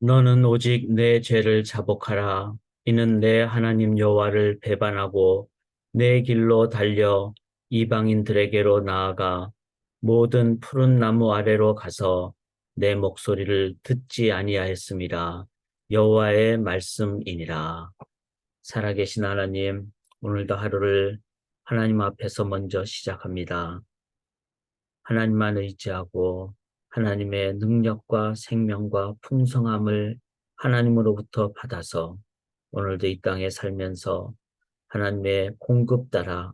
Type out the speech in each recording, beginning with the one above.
너는 오직 내 죄를 자복하라. 이는 내 하나님 여호와를 배반하고 내 길로 달려 이방인들에게로 나아가 모든 푸른 나무 아래로 가서 내 목소리를 듣지 아니하였음이라. 여호와의 말씀이니라. 살아계신 하나님, 오늘도 하루를 하나님 앞에서 먼저 시작합니다. 하나님만 의지하고 하나님의 능력과 생명과 풍성함을 하나님으로부터 받아서 오늘도 이 땅에 살면서 하나님의 공급 따라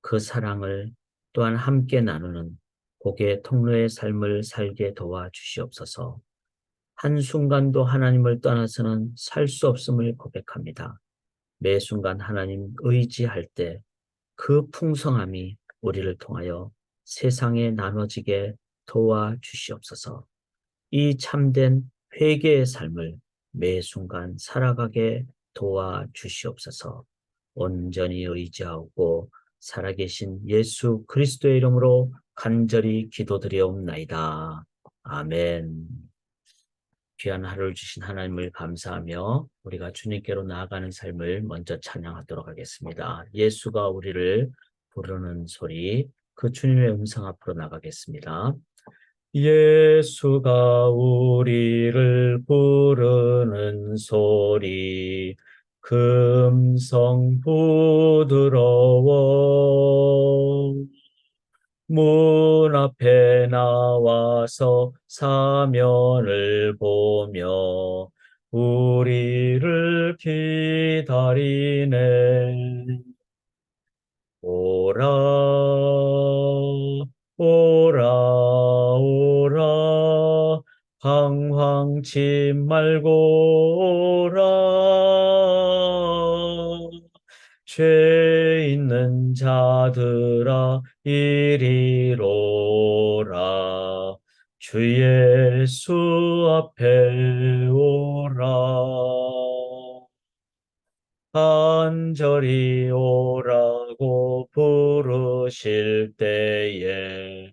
그 사랑을 또한 함께 나누는 복의 통로의 삶을 살게 도와 주시옵소서. 한순간도 하나님을 떠나서는 살 수 없음을 고백합니다. 매 순간 하나님 의지할 때 그 풍성함이 우리를 통하여 세상에 나눠지게 도와 주시옵소서. 이 참된 회개의 삶을 매 순간 살아가게 도와 주시옵소서. 온전히 의지하고 살아계신 예수 그리스도의 이름으로 간절히 기도드리옵나이다. 아멘. 귀한 하루를 주신 하나님을 감사하며 우리가 주님께로 나아가는 삶을 먼저 찬양하도록 하겠습니다. 예수가 우리를 부르는 소리, 그 주님의 음성 앞으로 나가겠습니다. 예수가 우리를 부르는 소리, 그 음성 부드러워 문 앞에 나와서 사면을 보며 우리를 기다리네. 오라, 오라, 방황치 말고 오라. 죄 있는 자들아 이리로 오라 주 예수 앞에 오라 간절히 오라고 부르실 때에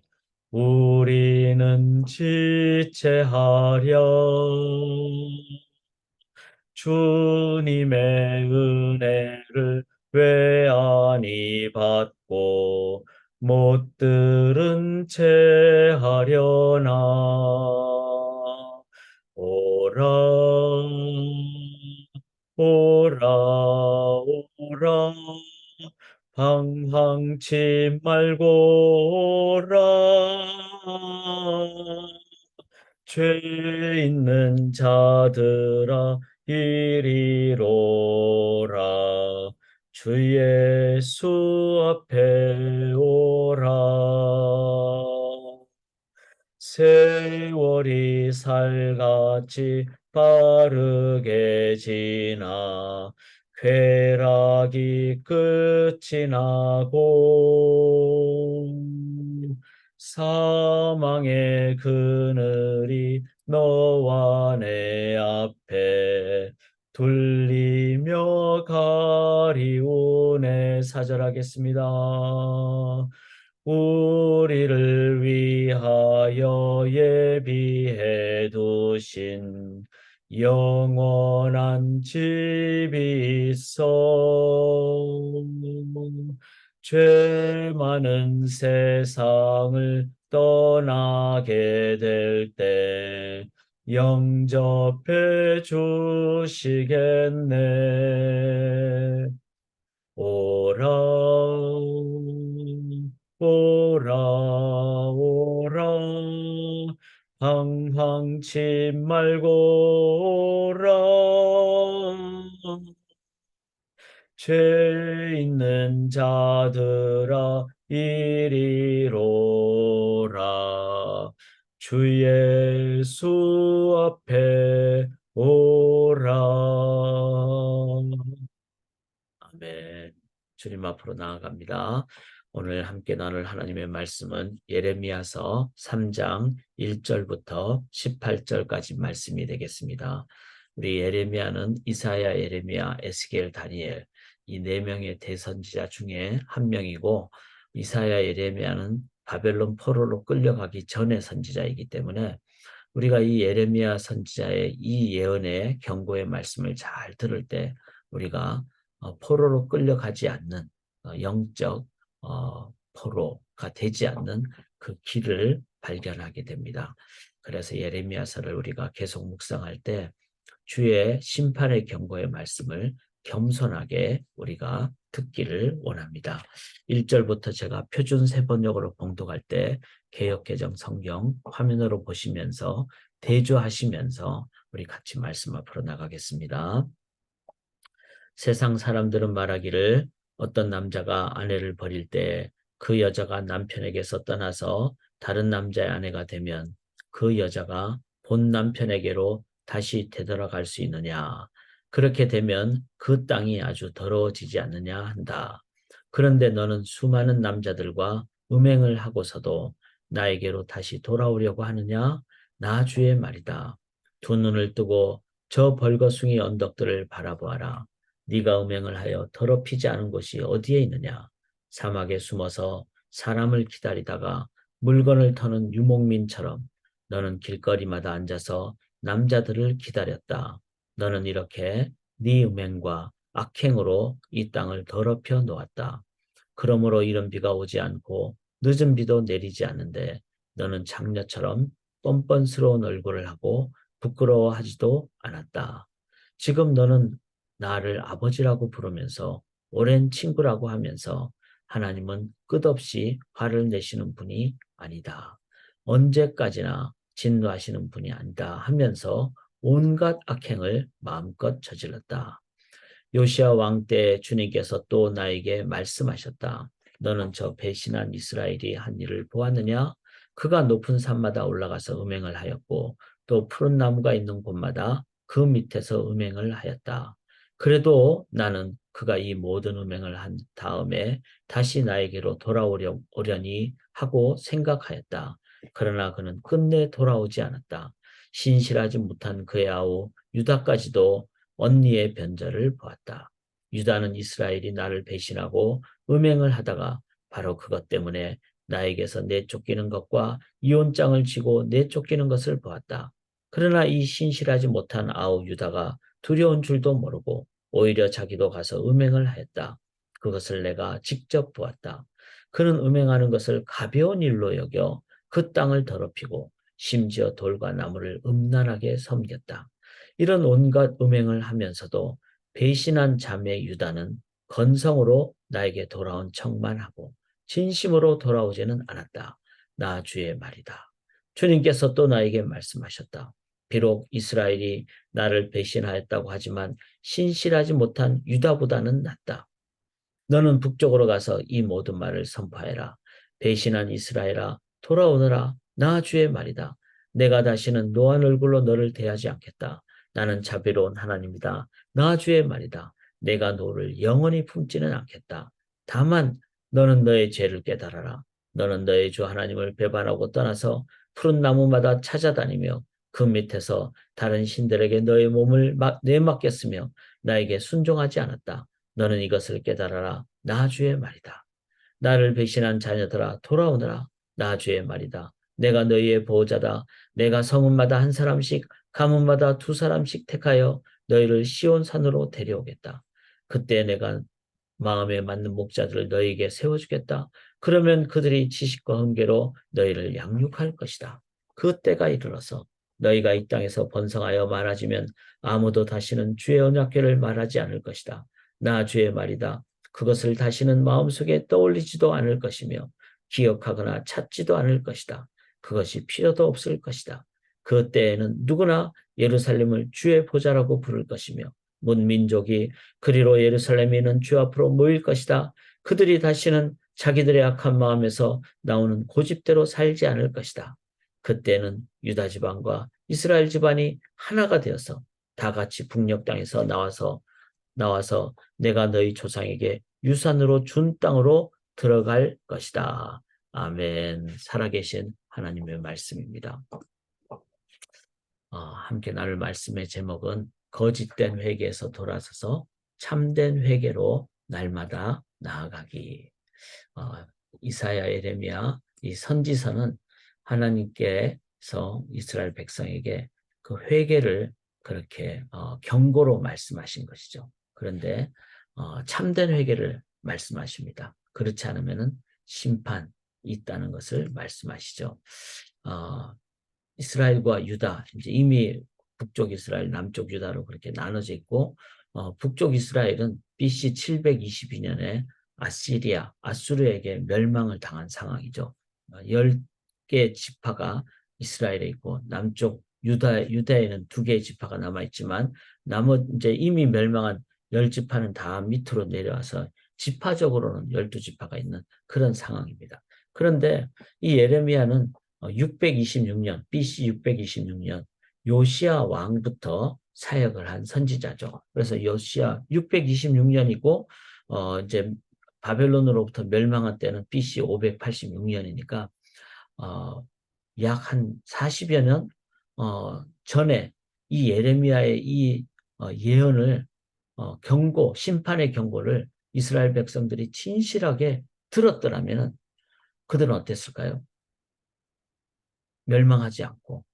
우리는 지체하려 주님의 은혜를 외안이 받고 못 들은 채 하려나? 오라 오라 오라 방황치 말고 오라. 죄 있는 자들아 이리로 오라. 주 예수 앞에 오라. 세월이 살같이 빠르게 지나 쾌락이 끝이 나고 사망의 그늘이 너와 내 앞에 둘리며 가리우네 사절하겠습니다. 우리를 위하여 예비해 두신 영원한 집이 있어 죄 많은 세상을 떠나게 될 때 영접해 주시겠네. 오라, 오라, 오라, 방황치 말고 오라. 죄 있는 자들아 이리로 오라. 주 예수 앞에 오라. 아멘. 주님 앞으로 나아갑니다 오늘 함께 나눌 하나님의 말씀은 예레미야서 3장 1절부터 18절까지 말씀이 되겠습니다. 우리 예레미야는 이사야, 예레미야, 에스겔, 다니엘 이 네 명의 대선지자 중에 한 명이고 이사야, 예레미야는 바벨론 포로로 끌려가기 전의 선지자이기 때문에 우리가 이 예레미야 선지자의 이 예언의 경고의 말씀을 잘 들을 때 우리가 어, 포로로 끌려가지 않는 어, 영적 어, 포로가 되지 않는 그 길을 발견하게 됩니다. 그래서 예레미야서를 우리가 계속 묵상할 때 주의 심판의 경고의 말씀을 겸손하게 우리가 듣기를 원합니다. 1절부터 제가 표준 세번역으로 봉독할 때 개혁개정 성경 화면으로 보시면서 대조하시면서 우리 같이 말씀 앞으로 나가겠습니다. 세상 사람들은 말하기를 어떤 남자가 아내를 버릴 때 그 여자가 남편에게서 떠나서 다른 남자의 아내가 되면 그 여자가 본 남편에게로 다시 되돌아갈 수 있느냐. 그렇게 되면 그 땅이 아주 더러워지지 않느냐 한다. 그런데 너는 수많은 남자들과 음행을 하고서도 나에게로 다시 돌아오려고 하느냐? 나 주의 말이다. 두 눈을 뜨고 저 벌거숭이 언덕들을 바라보아라. 네가 음행을 하여 더럽히지 않은 곳이 어디에 있느냐? 사막에 숨어서 사람을 기다리다가 물건을 터는 유목민처럼 너는 길거리마다 앉아서 남자들을 기다렸다. 너는 이렇게 네 음행과 악행으로 이 땅을 더럽혀 놓았다. 그러므로 이른 비가 오지 않고 늦은 비도 내리지 않는데 너는 장녀처럼 뻔뻔스러운 얼굴을 하고 부끄러워하지도 않았다. 지금 너는 나를 아버지라고 부르면서 오랜 친구라고 하면서 하나님은 끝없이 화를 내시는 분이 아니다. 언제까지나 진노하시는 분이 아니다 하면서 온갖 악행을 마음껏 저질렀다. 요시아 왕 때 주님께서 또 나에게 말씀하셨다. 너는 저 배신한 이스라엘이 한 일을 보았느냐? 그가 높은 산마다 올라가서 음행을 하였고 또 푸른 나무가 있는 곳마다 그 밑에서 음행을 하였다. 그래도 나는 그가 이 모든 음행을 한 다음에 다시 나에게로 돌아오려니 하고 생각하였다. 그러나 그는 끝내 돌아오지 않았다. 신실하지 못한 그의 아우 유다까지도 언니의 변절을 보았다. 유다는 이스라엘이 나를 배신하고 음행을 하다가 바로 그것 때문에 나에게서 내쫓기는 것과 이혼장을 지고 내쫓기는 것을 보았다. 그러나 이 신실하지 못한 아우 유다가 두려운 줄도 모르고 오히려 자기도 가서 음행을 하였다. 그것을 내가 직접 보았다. 그는 음행하는 것을 가벼운 일로 여겨 그 땅을 더럽히고 심지어 돌과 나무를 음란하게 섬겼다. 이런 온갖 음행을 하면서도 배신한 자매 유다는 건성으로 나에게 돌아온 척만 하고 진심으로 돌아오지는 않았다. 나 주의 말이다. 주님께서 또 나에게 말씀하셨다. 비록 이스라엘이 나를 배신하였다고 하지만 신실하지 못한 유다보다는 낫다. 너는 북쪽으로 가서 이 모든 말을 선포해라. 배신한 이스라엘아 돌아오너라 나 주의 말이다. 내가 다시는 노한 얼굴로 너를 대하지 않겠다. 나는 자비로운 하나님이다. 나 주의 말이다. 내가 너를 영원히 품지는 않겠다. 다만 너는 너의 죄를 깨달아라. 너는 너의 주 하나님을 배반하고 떠나서 푸른 나무마다 찾아다니며 그 밑에서 다른 신들에게 너의 몸을 내맡겼으며 나에게 순종하지 않았다. 너는 이것을 깨달아라. 나 주의 말이다. 나를 배신한 자녀들아 돌아오너라. 나 주의 말이다. 내가 너희의 보호자다. 내가 성문마다 한 사람씩 가문마다 두 사람씩 택하여 너희를 시온 산으로 데려오겠다. 그때 내가 마음에 맞는 목자들을 너희에게 세워주겠다. 그러면 그들이 지식과 흥계로 너희를 양육할 것이다. 그 때가 이르러서 너희가 이 땅에서 번성하여 많아지면 아무도 다시는 주의 언약궤를 말하지 않을 것이다. 나 주의 말이다. 그것을 다시는 마음속에 떠올리지도 않을 것이며 기억하거나 찾지도 않을 것이다. 그것이 필요도 없을 것이다. 그 때에는 누구나 예루살렘을 주의 보좌라고 부를 것이며 문 민족이 그리로 예루살렘에 있는 주 앞으로 모일 것이다. 그들이 다시는 자기들의 악한 마음에서 나오는 고집대로 살지 않을 것이다. 그때는 유다 지방과 이스라엘 집안이 하나가 되어서 다 같이 북녘 땅에서 나와서 나와서 내가 너희 조상에게 유산으로 준 땅으로 들어갈 것이다. 아멘. 살아계신 하나님의 말씀입니다. 어, 함께 나눌 말씀의 제목은 거짓된 회개에서 돌아서서 참된 회개로 날마다 나아가기. 어, 이사야, 에레미야 이 선지서는 하나님께 하나님께서 이스라엘 백성에게 그 회개를 그렇게 어, 경고로 말씀하신 것이죠. 그런데 어, 참된 회개를 말씀하십니다. 그렇지 않으면은 심판이 있다는 것을 말씀하시죠. 어, 이스라엘과 유다 이제 이미 북쪽 이스라엘, 남쪽 유다로 그렇게 나눠져 있고 어, 북쪽 이스라엘은 BC 722년에 아시리아, 아수르에게 멸망을 당한 상황이죠. 10 개 어, 지파가 이스라엘에 있고 남쪽 유다, 유다에는 두 개의 지파가 남아있지만 나머지 이제 이미 멸망한 열 지파는 다 밑으로 내려와서 지파적으로는 열두 지파가 있는 그런 상황입니다. 그런데 이 예레미야는 626년, BC 626년 요시아 왕부터 사역을 한 선지자죠. 그래서 요시아 626년이고 어 이제 바벨론으로부터 멸망한 때는 BC 586년이니까 어 약 한 40여 년 어, 전에 이 예레미야의 이 어, 예언을 어, 경고, 심판의 경고를 이스라엘 백성들이 진실하게 들었더라면 그들은 어땠을까요? 멸망하지 않고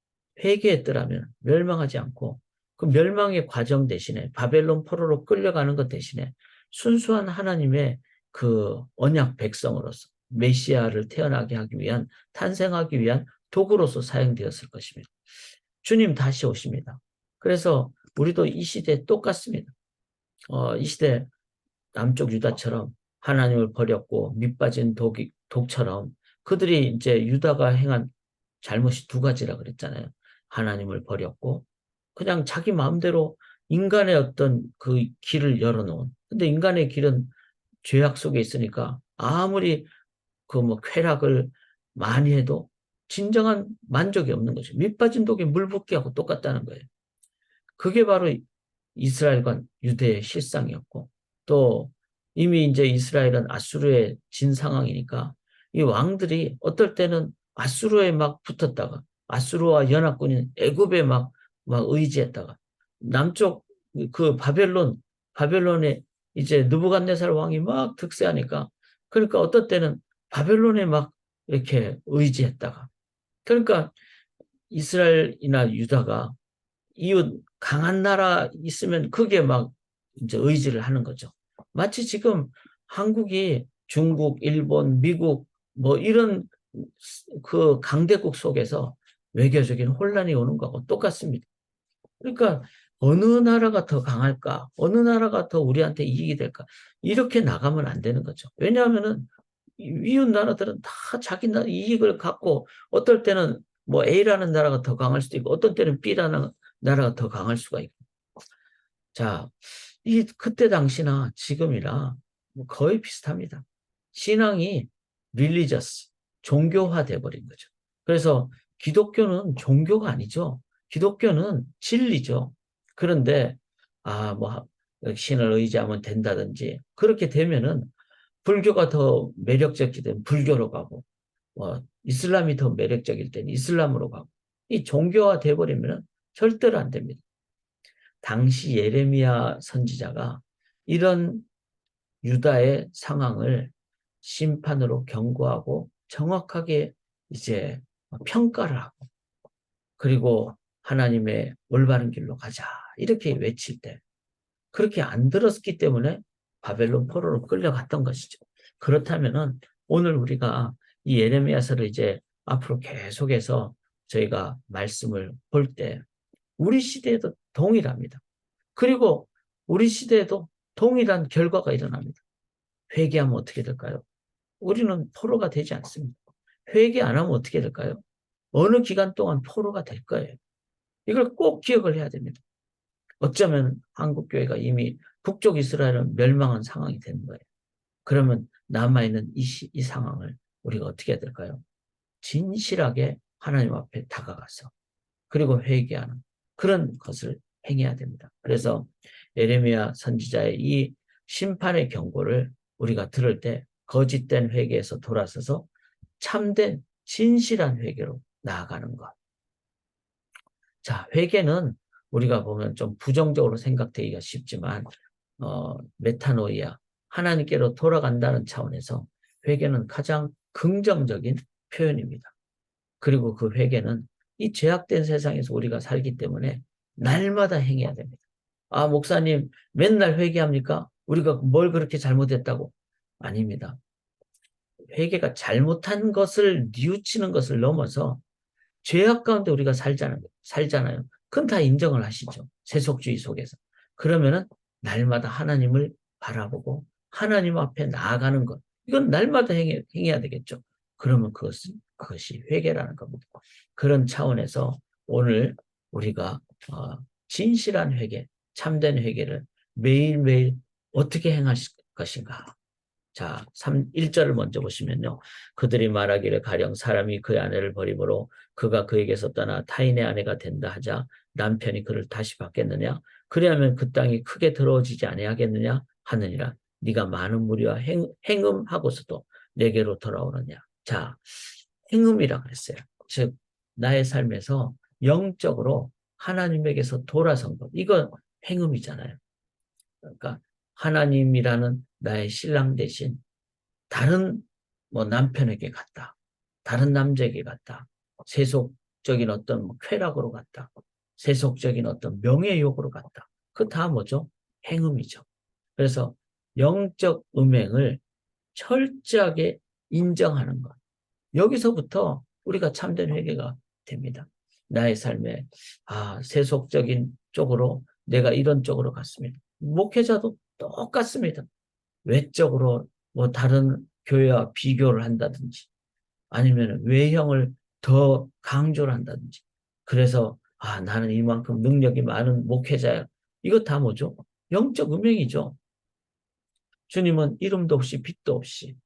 회개했더라면 멸망하지 않고 그 멸망의 과정 대신에 바벨론 포로로 끌려가는 것 대신에 순수한 하나님의 그 언약 백성으로서 메시아를 태어나게 하기 위한 탄생하기 위한 도구로서 사용되었을 것입니다. 주님 다시 오십니다. 그래서 우리도 이 시대에 똑같습니다. 어, 이 시대 남쪽 유다처럼 하나님을 버렸고 밑빠진 독이, 독처럼 그들이 이제 유다가 행한 잘못이 두 가지라 그랬잖아요. 하나님을 버렸고 그냥 자기 마음대로 인간의 어떤 그 길을 열어놓은 근데 인간의 길은 죄악 속에 있으니까 아무리 그 뭐 쾌락을 많이 해도 진정한 만족이 없는 거죠. 밑빠진 독에 물 붓기하고 똑같다는 거예요. 그게 바로 이스라엘과 유대의 실상이었고 또 이미 이제 이스라엘은 아수르에 진 상황이니까 이 왕들이 어떨 때는 아수르에 막 붙었다가 아수르와 연합군인 애굽에 막, 막 의지했다가 남쪽 그 바벨론 바벨론에 이제 느부갓네살 왕이 막 득세하니까 그러니까 어떨 때는 바벨론에 막 이렇게 의지했다가 그러니까 이스라엘이나 유다가 이웃 강한 나라 있으면 그게 막 이제 의지를 하는 거죠. 마치 지금 한국이 중국, 일본, 미국 뭐 이런 그 강대국 속에서 외교적인 혼란이 오는 거하고 똑같습니다. 그러니까 어느 나라가 더 강할까? 어느 나라가 더 우리한테 이익이 될까? 이렇게 나가면 안 되는 거죠. 왜냐하면은 이웃 나라들은 다 자기 나라 이익을 갖고 어떨 때는 뭐 A라는 나라가 더 강할 수도 있고 어떤 때는 B라는 나라가 더 강할 수가 있고 자, 이 그때 당시나 지금이나 뭐 거의 비슷합니다. 신앙이 릴리저스 종교화 돼 버린 거죠. 그래서 기독교는 종교가 아니죠. 기독교는 진리죠. 그런데 아 뭐 신을 의지하면 된다든지 그렇게 되면은 불교가 더 매력적이 되면 불교로 가고 뭐 이슬람이 더 매력적일 때는 이슬람으로 가고 이 종교화 돼버리면 절대로 안 됩니다. 당시 예레미야 선지자가 이런 유다의 상황을 심판으로 경고하고 정확하게 이제 평가를 하고 그리고 하나님의 올바른 길로 가자 이렇게 외칠 때 그렇게 안 들었기 때문에 바벨론 포로로 끌려갔던 것이죠. 그렇다면은 오늘 우리가 이 예레미야서를 이제 앞으로 계속해서 저희가 말씀을 볼 때 우리 시대에도 동일합니다. 그리고 우리 시대에도 동일한 결과가 일어납니다. 회개하면 어떻게 될까요? 우리는 포로가 되지 않습니다. 회개 안 하면 어떻게 될까요? 어느 기간 동안 포로가 될 거예요. 이걸 꼭 기억을 해야 됩니다. 어쩌면 한국교회가 이미 북쪽 이스라엘은 멸망한 상황이 되는 거예요. 그러면 남아있는 이, 시, 이 상황을 우리가 어떻게 해야 될까요? 진실하게 하나님 앞에 다가가서 그리고 회개하는 그런 것을 행해야 됩니다. 그래서 에레미야 선지자의 이 심판의 경고를 우리가 들을 때 거짓된 회개에서 돌아서서 참된 진실한 회개로 나아가는 것. 자, 회개는 우리가 보면 좀 부정적으로 생각되기가 쉽지만 어, 메타노이아 하나님께로 돌아간다는 차원에서 회개는 가장 긍정적인 표현입니다. 그리고 그 회개는 이 죄악된 세상에서 우리가 살기 때문에 날마다 행해야 됩니다. 아, 목사님, 맨날 회개합니까? 우리가 뭘 그렇게 잘못했다고? 아닙니다. 회개가 잘못한 것을 뉘우치는 것을 넘어서 죄악 가운데 우리가 살잖아요. 살잖아요. 그건 다 인정을 하시죠. 세속주의 속에서. 그러면은 날마다 하나님을 바라보고 하나님 앞에 나아가는 것. 이건 날마다 행해, 행해 야 되겠죠. 그러면 그것은 그것이 회개라는 겁니다. 그런 차원에서 오늘 우리가 어, 진실한 회개, 참된 회개를 매일매일 어떻게 행하실 것인가. 자, 3, 1절을 먼저 보시면요. 그들이 말하기를 가령 사람이 그의 아내를 버림으로 그가 그에게서 떠나 타인의 아내가 된다 하자 남편이 그를 다시 받겠느냐? 그리하면 그 땅이 크게 더러워지지 아니하겠느냐? 하느니라. 네가 많은 무리와 행, 행음하고서도 내게로 돌아오느냐? 자, 행음이라 그랬어요. 즉 나의 삶에서 영적으로 하나님에게서 돌아선 것. 이건 행음이잖아요. 그러니까 하나님이라는 나의 신랑 대신 다른 뭐 남편에게 갔다. 다른 남자에게 갔다. 세속적인 어떤 쾌락으로 갔다. 세속적인 어떤 명예욕으로 갔다. 그 다 뭐죠? 행음이죠. 그래서 영적 음행을 철저하게 인정하는 것. 여기서부터 우리가 참된 회개가 됩니다. 나의 삶에 아 세속적인 쪽으로 내가 이런 쪽으로 갔습니다. 목회자도 똑같습니다. 외적으로 뭐 다른 교회와 비교를 한다든지 아니면 외형을 더 강조를 한다든지 그래서 아 나는 이만큼 능력이 많은 목회자야. 이거 다 뭐죠? 영적 음행이죠. 주님은 이름도 없이 빛도 없이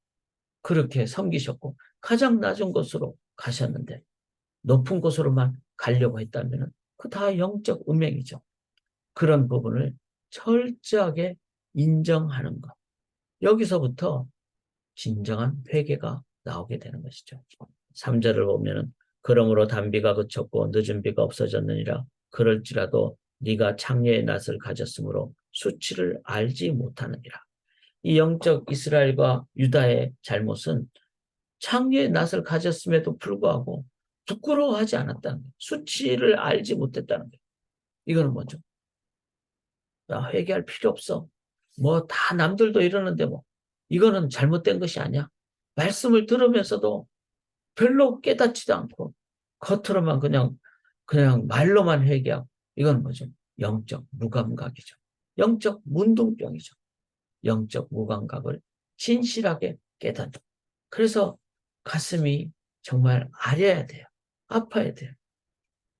그렇게 섬기셨고 가장 낮은 곳으로 가셨는데 높은 곳으로만 가려고 했다면 그 다 영적 음행이죠. 그런 부분을 철저하게 인정하는 것. 여기서부터 진정한 회개가 나오게 되는 것이죠. 3절을 보면은 그러므로 단비가 그쳤고 늦은 비가 없어졌느니라 그럴지라도 네가 창녀의 낯을 가졌으므로 수치를 알지 못하느니라. 이 영적 이스라엘과 유다의 잘못은 창녀의 낯을 가졌음에도 불구하고 부끄러워하지 않았다는 거예요. 수치를 알지 못했다는 거예요. 이거는 뭐죠? 나 회개할 필요 없어. 뭐 다 남들도 이러는데 뭐 이거는 잘못된 것이 아니야. 말씀을 들으면서도 별로 깨닫지도 않고 겉으로만 그냥 그냥 말로만 회개하고 이건 뭐죠? 영적 무감각이죠. 영적 문둥병이죠. 영적 무감각을 진실하게 깨닫는. 그래서 가슴이 정말 아려야 돼요. 아파야 돼요.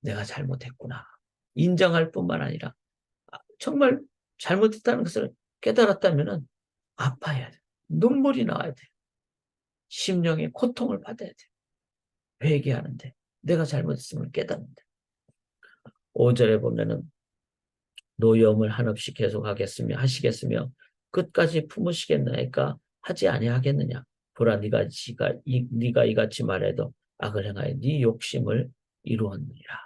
내가 잘못했구나. 인정할 뿐만 아니라 정말 잘못했다는 것을 깨달았다면 아파야 돼요. 눈물이 나와야 돼요. 심령의 고통을 받아야 돼요. 회개하는데 내가 잘못했음을 깨닫는데. 5절에 보면은 노염을 한없이 계속하겠으며 하시겠으며 끝까지 품으시겠나이까? 하지 아니하겠느냐? 보라 네가 지가 이 네가 이같이 말해도 악을 행하여 네 욕심을 이루었느니라.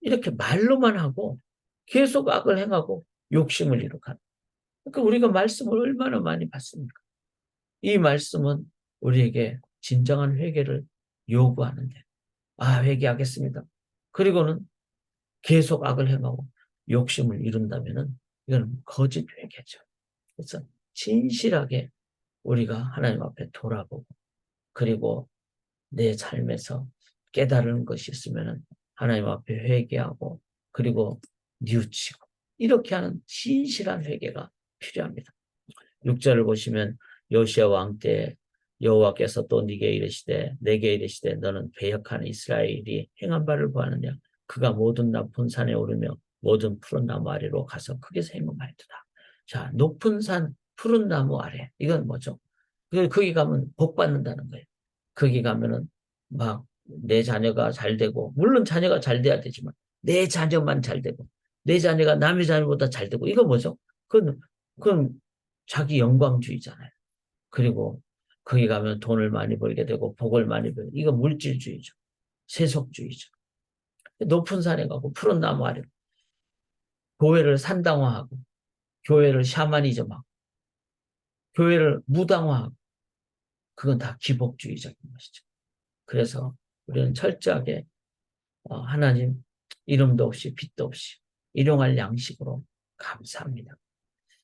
이렇게 말로만 하고 계속 악을 행하고 욕심을 이룩하는. 그러니까 우리가 말씀을 얼마나 많이 받습니까? 이 말씀은 우리에게 진정한 회개를 요구하는데 아 회개하겠습니다. 그리고는 계속 악을 행하고 욕심을 이룬다면은 이거는 거짓 회개죠. 그래서 진실하게 우리가 하나님 앞에 돌아보고 그리고 내 삶에서 깨달은 것이 있으면은 하나님 앞에 회개하고 그리고 뉘우치고 이렇게 하는 진실한 회개가 필요합니다. 6절을 보시면 요시아 왕 때 여호와께서 또 네게 이르시되 내게 이르시되 너는 배역한 이스라엘이 행한 바를 보았느냐 그가 모든 나쁜 산에 오르며 모든 푸른 나무 아래로 가서 크게서 행음하였도다. 자 높은 산 푸른 나무 아래 이건 뭐죠? 그 거기 가면 복 받는다는 거예요. 거기 가면은 막 내 자녀가 잘 되고 물론 자녀가 잘 돼야 되지만 내 자녀만 잘 되고 내 자녀가 남의 자녀보다 잘 되고 이거 뭐죠? 그건 그건 자기 영광주의잖아요. 그리고 거기 가면 돈을 많이 벌게 되고 복을 많이 벌게 이거 물질주의죠. 세속주의죠. 높은 산에 가고 푸른 나무 아래 교회를 산당화하고 교회를 샤머니즘하고 교회를 무당화하고 그건 다 기복주의적인 것이죠. 그래서 우리는 철저하게 어, 하나님 이름도 없이 빛도 없이 일용할 양식으로 감사합니다.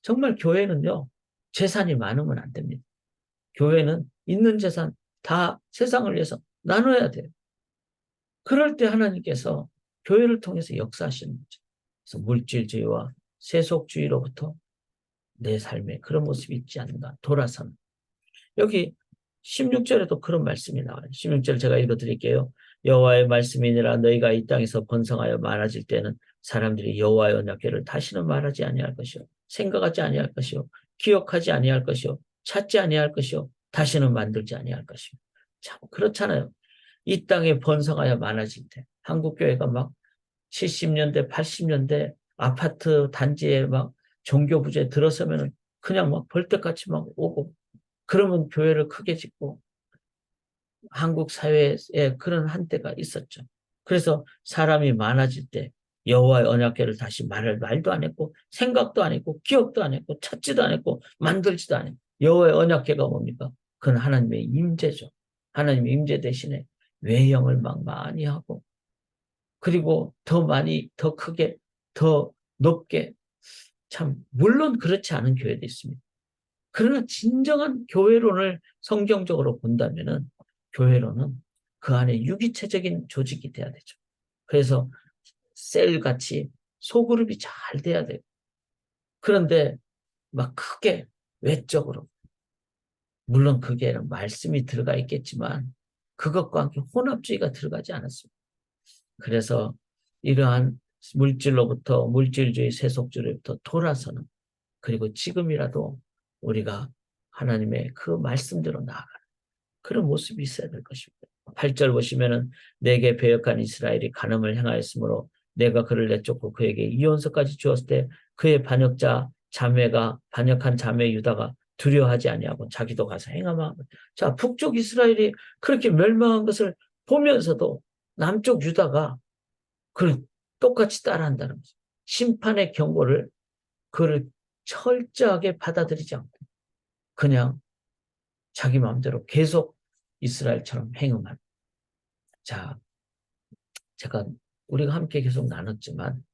정말 교회는요 재산이 많으면 안 됩니다. 교회는 있는 재산 다 세상을 위해서 나눠야 돼요. 그럴 때 하나님께서 교회를 통해서 역사하시는 거죠. 그래서 물질주의와 세속주의로부터 내 삶에 그런 모습이 있지 않는가 돌아서는 여기 16절에도 그런 말씀이 나와요. 16절 제가 읽어드릴게요. 여호와의 말씀이니라 너희가 이 땅에서 번성하여 많아질 때는 사람들이 여호와의 언약궤를 다시는 말하지 아니할 것이요 생각하지 아니할 것이요 기억하지 아니할 것이요 찾지 아니할 것이요 다시는 만들지 아니할 것이요 참 그렇잖아요. 이 땅에 번성하여 많아질 때 한국 교회가 막 70년대 80년대 아파트 단지에 막 종교 부재 들어서면은 그냥 막 벌떡같이 막 오고 그러면 교회를 크게 짓고 한국 사회에 그런 한때가 있었죠. 그래서 사람이 많아질 때 여호와의 언약궤를 다시 말을 말도 안 했고 생각도 안 했고 기억도 안 했고 찾지도 안 했고 만들지도 안 했고 여호와의 언약궤가 뭡니까? 그건 하나님의 임재죠. 하나님의 임재 대신에 외형을 막 많이 하고 그리고 더 많이 더 크게 더 높게 참 물론 그렇지 않은 교회도 있습니다. 그러나 진정한 교회론을 성경적으로 본다면은 교회론은 그 안에 유기체적인 조직이 돼야 되죠. 그래서 셀같이 소그룹이 잘 돼야 돼요. 그런데 막 크게 외적으로 물론 그게 말씀이 들어가 있겠지만 그것과 함께 혼합주의가 들어가지 않았습니다. 그래서 이러한 물질로부터 물질주의 세속주의로부터 돌아서는 그리고 지금이라도 우리가 하나님의 그 말씀대로 나아가는 그런 모습이 있어야 될 것입니다. 8절 보시면은 내게 배역한 이스라엘이 간음을 행하였으므로 내가 그를 내쫓고 그에게 이혼서까지 주었을 때 그의 반역자 자매가 반역한 자매 유다가 두려워하지 아니하고 자기도 가서 행하마. 자 북쪽 이스라엘이 그렇게 멸망한 것을 보면서도 남쪽 유다가 그를 똑같이 따라한다는 거죠. 심판의 경고를 그를 철저하게 받아들이지 않고 그냥 자기 마음대로 계속 이스라엘처럼 행음한. 자, 제가 우리가 함께 계속 나눴지만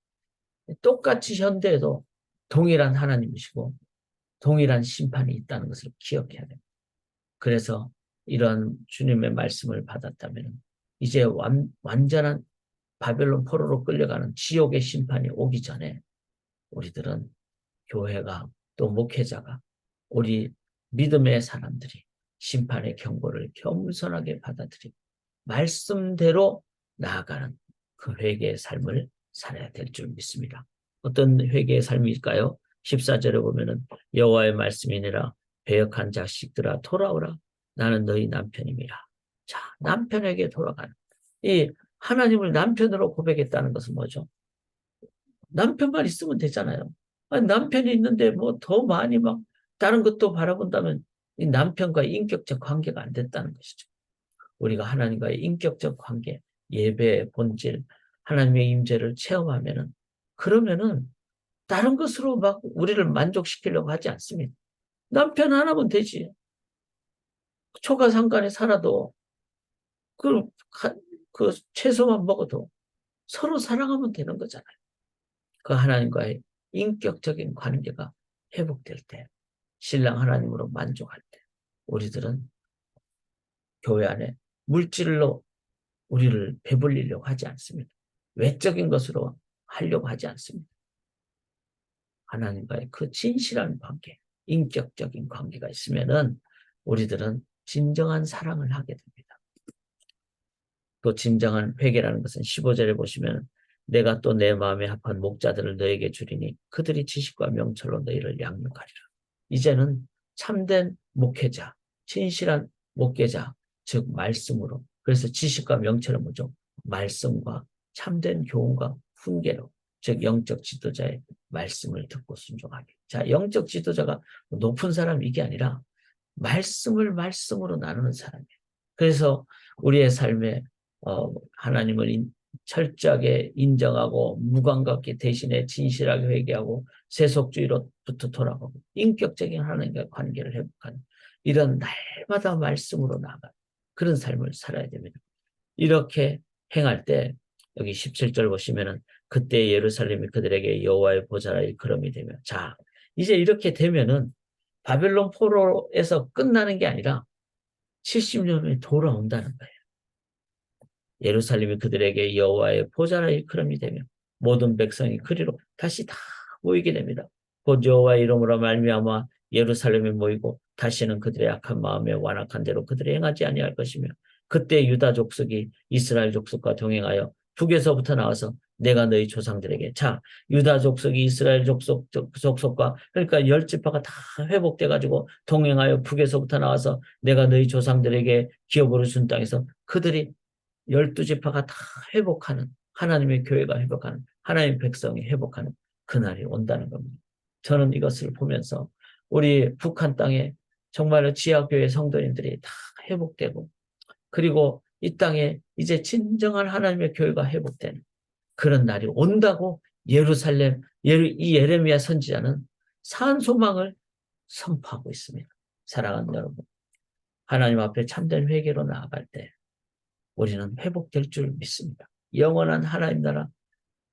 똑같이 현대에도 동일한 하나님이시고 동일한 심판이 있다는 것을 기억해야 됩니다. 그래서 이런 주님의 말씀을 받았다면 이제 완, 완전한 바벨론 포로로 끌려가는 지옥의 심판이 오기 전에 우리들은 교회가 또 목회자가 우리 믿음의 사람들이 심판의 경고를 겸손하게 받아들이고 말씀대로 나아가는 그 회개의 삶을 살아야 될 줄 믿습니다. 어떤 회개의 삶일까요? 14절에 보면은 여호와의 말씀이니라 배역한 자식들아 돌아오라 나는 너희 남편임이라. 자, 남편에게 돌아가는 이 하나님을 남편으로 고백했다는 것은 뭐죠? 남편만 있으면 되잖아요. 아니, 남편이 있는데 뭐 더 많이 막 다른 것도 바라본다면 이 남편과의 인격적 관계가 안 됐다는 것이죠. 우리가 하나님과의 인격적 관계, 예배의 본질, 하나님의 임재를 체험하면은 그러면은 다른 것으로 막 우리를 만족시키려고 하지 않습니다. 남편 하나면 되지. 초가 상간에 살아도 그, 그 채소만 먹어도 서로 사랑하면 되는 거잖아요. 그 하나님과의 인격적인 관계가 회복될 때, 신랑 하나님으로 만족할 때, 우리들은 교회 안에 물질로 우리를 배불리려고 하지 않습니다. 외적인 것으로 하려고 하지 않습니다. 하나님과의 그 진실한 관계, 인격적인 관계가 있으면은 우리들은 진정한 사랑을 하게 됩니다. 또 진정한 회개라는 것은 15절에 보시면 내가 또 내 마음에 합한 목자들을 너에게 주리니 그들이 지식과 명철로 너희를 양육하리라. 이제는 참된 목회자, 진실한 목회자, 즉 말씀으로 그래서 지식과 명철은 뭐죠? 말씀과 참된 교훈과 훈계로 즉 영적 지도자의 말씀을 듣고 순종하게. 자, 영적 지도자가 높은 사람 이게 아니라 말씀을 말씀으로 나누는 사람이에요. 그래서 우리의 삶에 어, 하나님을 인, 철저하게 인정하고 무감각게 대신에 진실하게 회개하고 세속주의로부터 돌아가고 인격적인 하나님과 관계를 회복하는 이런 날마다 말씀으로 나가 그런 삶을 살아야 됩니다. 이렇게 행할 때 여기 17절 보시면은 그때 예루살렘이 그들에게 여호와의 보좌라 일컬음이 되며 자 이제 이렇게 되면은 바벨론 포로에서 끝나는 게 아니라 70년에 돌아온다는 거예요. 예루살렘이 그들에게 여호와의 보좌라 일컬음이 되며 모든 백성이 그리로 다시 다 모이게 됩니다. 곧 여호와의 이름으로 말미암아 예루살렘에 모이고 다시는 그들의 악한 마음에 완악한 대로 그들이 행하지 아니할 것이며 그때 유다 족속이 이스라엘 족속과 동행하여 북에서부터 나와서 내가 너희 조상들에게 자 유다 족속이 이스라엘 족속 족속과 그러니까 열 지파가 다 회복돼 가지고 동행하여 북에서부터 나와서 내가 너희 조상들에게 기업으로 준 땅에서 그들이 열두 지파가 다 회복하는 하나님의 교회가 회복하는 하나님의 백성이 회복하는 그날이 온다는 겁니다. 저는 이것을 보면서 우리 북한 땅에 정말로 지하교회 성도님들이 다 회복되고 그리고 이 땅에 이제 진정한 하나님의 교회가 회복되는 그런 날이 온다고 예루살렘 이 예레미야 선지자는 산 소망을 선포하고 있습니다. 사랑하는 여러분, 하나님 앞에 참된 회개로 나아갈 때 우리는 회복될 줄 믿습니다. 영원한 하나님 나라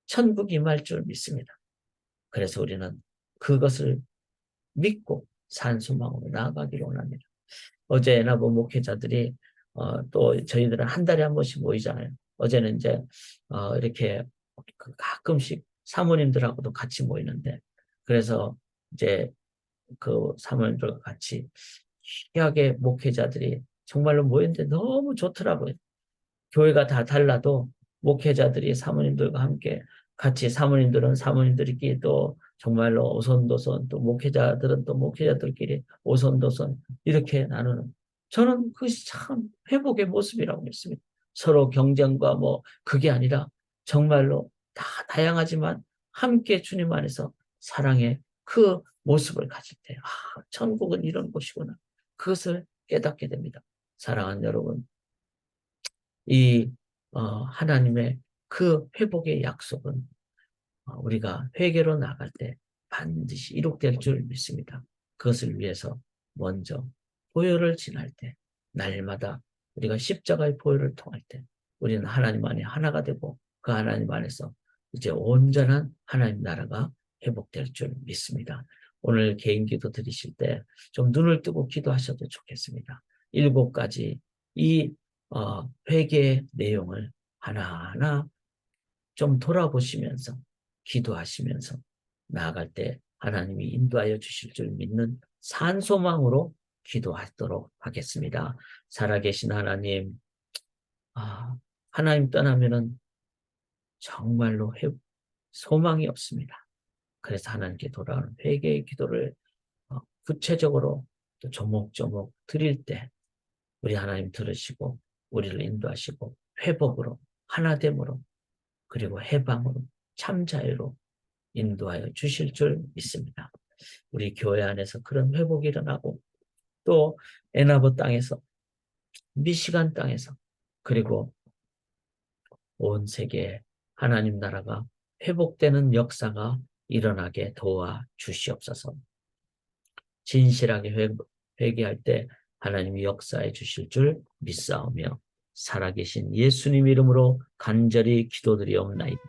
천국이 임할 줄 믿습니다. 그래서 우리는 그것을 믿고 산 소망으로 나아가기를 원합니다. 어제 나보 목회자들이 어, 또 저희들은 한 달에 한 번씩 모이잖아요. 어제는 이제 어, 이렇게 그 가끔씩 사모님들하고도 같이 모이는데 그래서 이제 그 사모님들과 같이 희하게 목회자들이 정말로 모였는데 너무 좋더라고요. 교회가 다 달라도 목회자들이 사모님들과 함께 같이 사모님들은 사모님들끼리 또 정말로 오손도손 또 목회자들은 또 목회자들끼리 오손도손 이렇게 나누는 저는 그것이 참 회복의 모습이라고 믿습니다. 서로 경쟁과 뭐 그게 아니라 정말로 다 다양하지만 함께 주님 안에서 사랑의 그 모습을 가질 때, 아, 천국은 이런 곳이구나. 그것을 깨닫게 됩니다. 사랑하는 여러분, 이 어, 하나님의 그 회복의 약속은 어, 우리가 회개로 나갈 때 반드시 이룩될 줄 믿습니다. 그것을 위해서 먼저 보혈을 지날 때 날마다 우리가 십자가의 보혈을 통할 때 우리는 하나님 안에 하나가 되고 그 하나님 안에서 이제 온전한 하나님 나라가 회복될 줄 믿습니다. 오늘 개인 기도 드리실 때 좀 눈을 뜨고 기도하셔도 좋겠습니다. 일곱 가지 이 어, 회개의 내용을 하나하나 좀 돌아보시면서 기도하시면서 나아갈 때 하나님이 인도하여 주실 줄 믿는 산소망으로 기도하도록 하겠습니다. 살아계신 하나님, 아, 하나님 떠나면은 정말로 회, 소망이 없습니다. 그래서 하나님께 돌아오는 회개의 기도를 어, 구체적으로 또 조목조목 드릴 때 우리 하나님 들으시고 우리를 인도하시고 회복으로 하나됨으로 그리고 해방으로 참 자유로 인도하여 주실 줄 믿습니다. 우리 교회 안에서 그런 회복이 일어나고 또 에나보 땅에서 미시간 땅에서 그리고 온 세계에 하나님 나라가 회복되는 역사가 일어나게 도와 주시옵소서. 진실하게 회개할 때 하나님이 역사해 주실 줄 믿사오며 살아계신 예수님 이름으로 간절히 기도드리옵나이다.